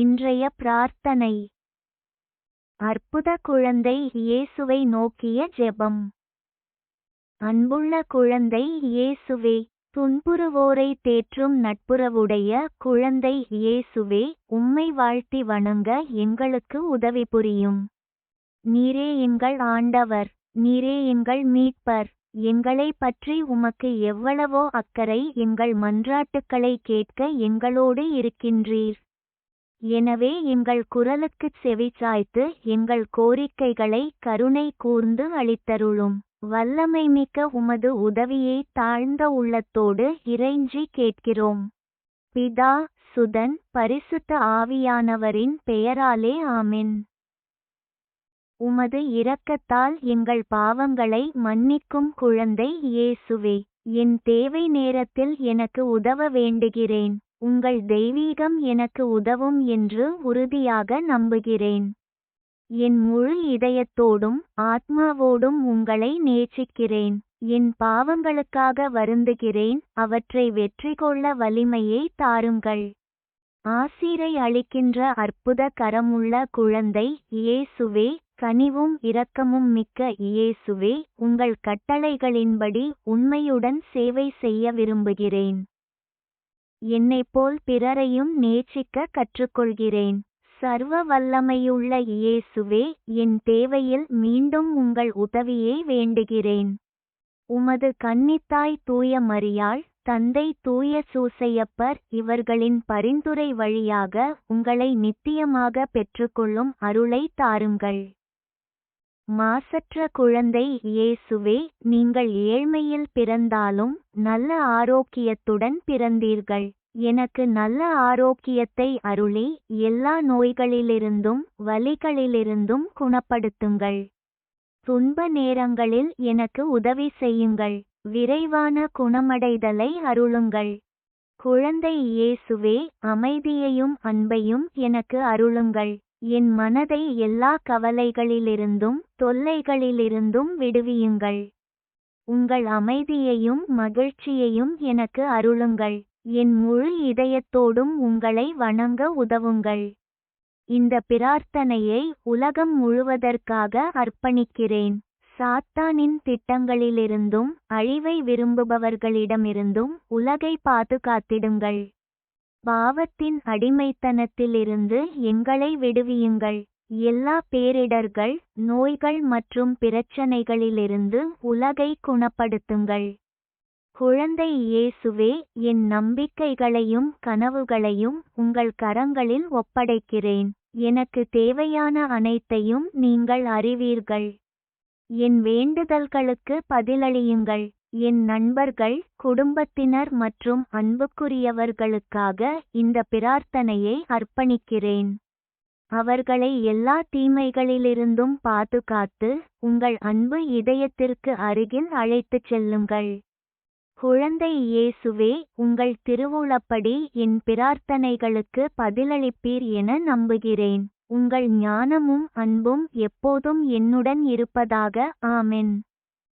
இன்றைய பிரார்த்தனை. அற்புத குழந்தை இயேசுவை நோக்கிய ஜெபம். அன்புள்ள குழந்தை இயேசுவே துன்புறுவோரை தேற்றும் நட்புறவுடைய குழந்தை இயேசுவே உம்மை வாழ்த்தி வணங்க எங்களுக்கு உதவி புரியும். நீரே எங்கள் ஆண்டவர் நீரே எங்கள் மீட்பர் எங்களை பற்றி உமக்கு எவ்வளவோ அக்கறை எங்கள் மன்றாட்டுக்களை கேட்க எங்களோடு இருக்கின்றீர். எனவே எங்கள் குரலுக்குச் செவிசாய்த்து எங்கள் கோரிக்கைகளை கருணை கூர்ந்து அளித்தருளும். வல்லமை மிக்க உமது உதவியை தாழ்ந்த உள்ளத்தோடு இறைஞ்சி கேட்கிறோம். பிதா சுதன் பரிசுத்த ஆவியானவரின் பெயராலே ஆமின். உமது இரக்கத்தால் எங்கள் பாவங்களை மன்னிக்கும் குழந்தை இயேசுவே என் தேவை நேரத்தில் எனக்கு உதவ வேண்டுகிறேன். உங்கள் தெய்வீகம் எனக்கு உதவும் என்று உறுதியாக நம்புகிறேன். என் முழு இதயத்தோடும் ஆத்மாவோடும் உங்களை நேசிக்கிறேன். என் பாவங்களுக்காக வருந்துகிறேன். அவற்றை வெற்றி கொள்ள வலிமையை தாருங்கள். ஆசீரை அளிக்கின்ற அற்புத கரமுள்ள குழந்தை இயேசுவே கனிவும் இரக்கமும் மிக்க இயேசுவே உங்கள் கட்டளைகளின்படி உண்மையுடன் சேவை செய்ய விரும்புகிறேன். என்னைப்போல் பிறரையும் நேசிக்க கற்றுக்கொள்கிறேன். சர்வ வல்லமையுள்ள இயேசுவே என் தேவையில் மீண்டும் உங்கள் உதவியை வேண்டுகிறேன். உமது கன்னித்தாய் தூய மரியாள் தந்தை தூய சூசையப்பர் இவர்களின் பரிந்துரை வழியாக உங்களை நித்தியமாக பெற்றுக்கொள்ளும் அருளை தாருங்கள். மாசற்ற குழந்தை இயேசுவே நீங்கள் ஏழ்மையில் பிறந்தாலும் நல்ல ஆரோக்கியத்துடன் பிறந்தீர்கள். எனக்கு நல்ல ஆரோக்கியத்தை அருளி எல்லா நோய்களிலிருந்தும் வலிகளிலிருந்தும் குணப்படுத்துங்கள். துன்ப நேரங்களில் எனக்கு உதவி செய்யுங்கள். விரைவான குணமடைதலை அருளுங்கள். குழந்தை இயேசுவே அமைதியையும் அன்பையும் எனக்கு அருளுங்கள். என் மனதை எல்லா கவலைகளிலிருந்தும் தொல்லைகளிலிருந்தும் விடுவியுங்கள். உங்கள் அமைதியையும் மகிழ்ச்சியையும் எனக்கு அருளுங்கள். என் முழு இதயத்தோடும் உங்களை வணங்க உதவுங்கள். இந்த பிரார்த்தனையை உலகம் முழுவதற்காக அர்ப்பணிக்கிறேன். சாத்தானின் திட்டங்களிலிருந்தும் அழிவை விரும்புபவர்களிடமிருந்தும் உலகை பாதுகாத்திடுங்கள். பாவத்தின் அடிமைத்தனத்திலிருந்து எங்களை விடுவியுங்கள். எல்லா பேரிடர்கள் நோய்கள் மற்றும் பிரச்சனைகளிலிருந்து உலகை குணப்படுத்துங்கள். குழந்தை இயேசுவே என் நம்பிக்கைகளையும் கனவுகளையும் உங்கள் கரங்களில் ஒப்படைக்கிறேன். எனக்கு தேவையான அனைத்தையும் நீங்கள் அறிவீர்கள். என் வேண்டுதல்களுக்கு பதிலளியுங்கள். என் நண்பர்கள் குடும்பத்தினர் மற்றும் அன்புக்குரியவர்களுக்காக இந்த பிரார்த்தனையை அர்ப்பணிக்கிறேன். அவர்களை எல்லா தீமைகளிலிருந்தும் பாதுகாத்து உங்கள் அன்பு இதயத்திற்கு அருகில் அழைத்துச் செல்லுங்கள். குழந்தை இயேசுவே உங்கள் திருவுளப்படி என் பிரார்த்தனைகளுக்கு பதிலளிப்பீர் என நம்புகிறேன். உங்கள் ஞானமும் அன்பும் எப்போதும் என்னுடன் இருப்பதாக ஆமென்.